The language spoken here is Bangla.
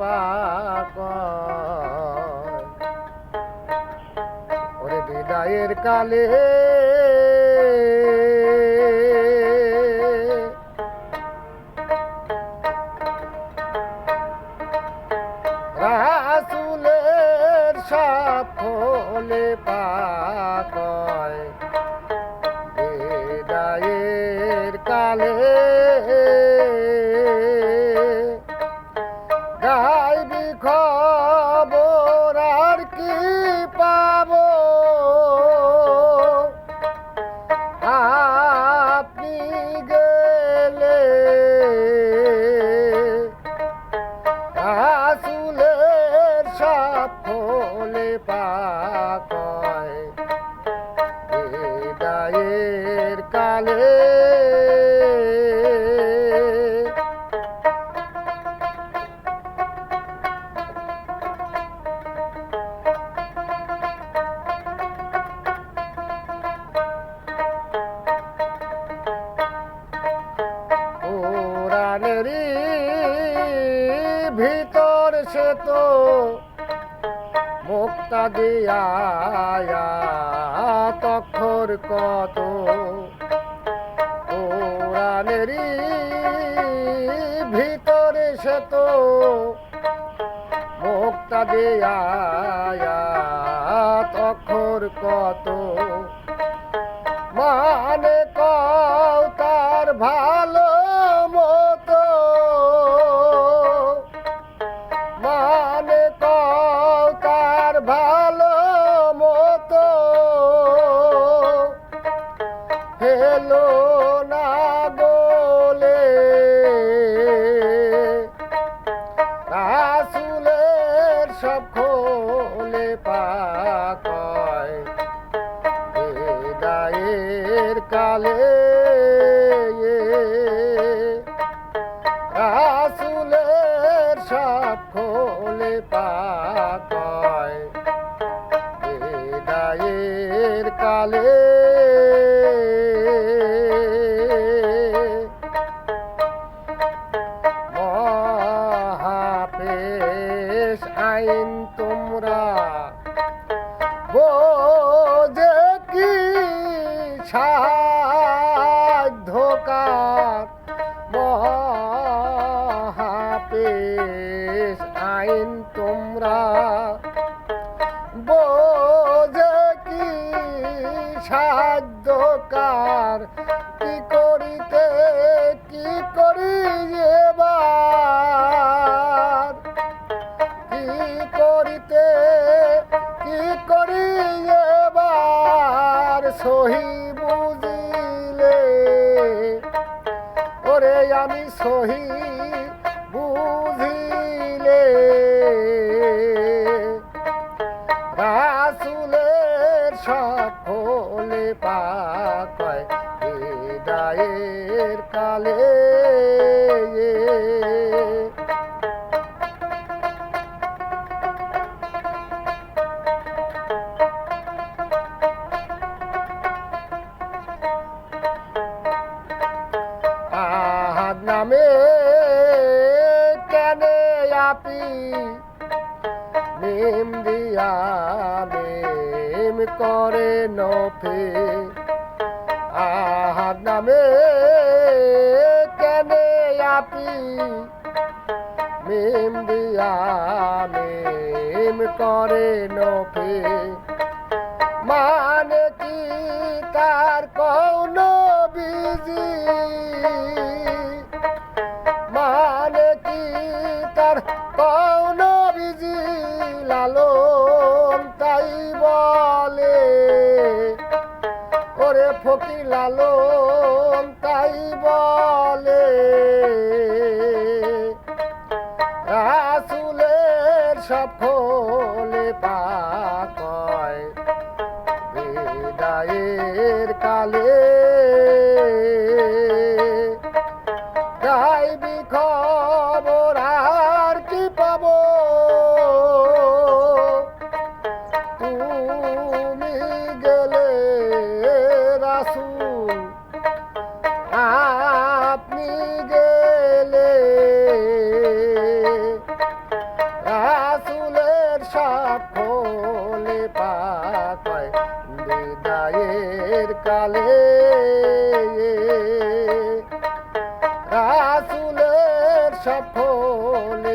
পাক। ওরে বিদায়ের কালে রাসুলের সাফলে পাকয় কালে বিদায়ের কালে। ভিতর সে তো মুক্তা দিয়া তক্ষর কত? পুরাণেরই ভিতরে সে তো মুক্তা দিয়া তক্ষর কত? মানে বিদায়ের কালে রাসুলের সব খোলে পাকয় সাধ্যকার মহাপেশ আইন তোমরা। বোঝ কি সাধ্যকার সহি সকলে পাকায় বিদায়ের কালে আপি মেম দিয়া মেম করে নফে। আহাদ নামে কেন আপি? মেম দিয়া মেম করে নফে। মানে কি তার কোন বিজি ফকির লালন তাই বলে। রাসুলের সব খোলে পাকয় বিদায়ের কালে। গাইবি খবর সাফলে পাতায় বিদায়ের কালে। রাসুলের সফল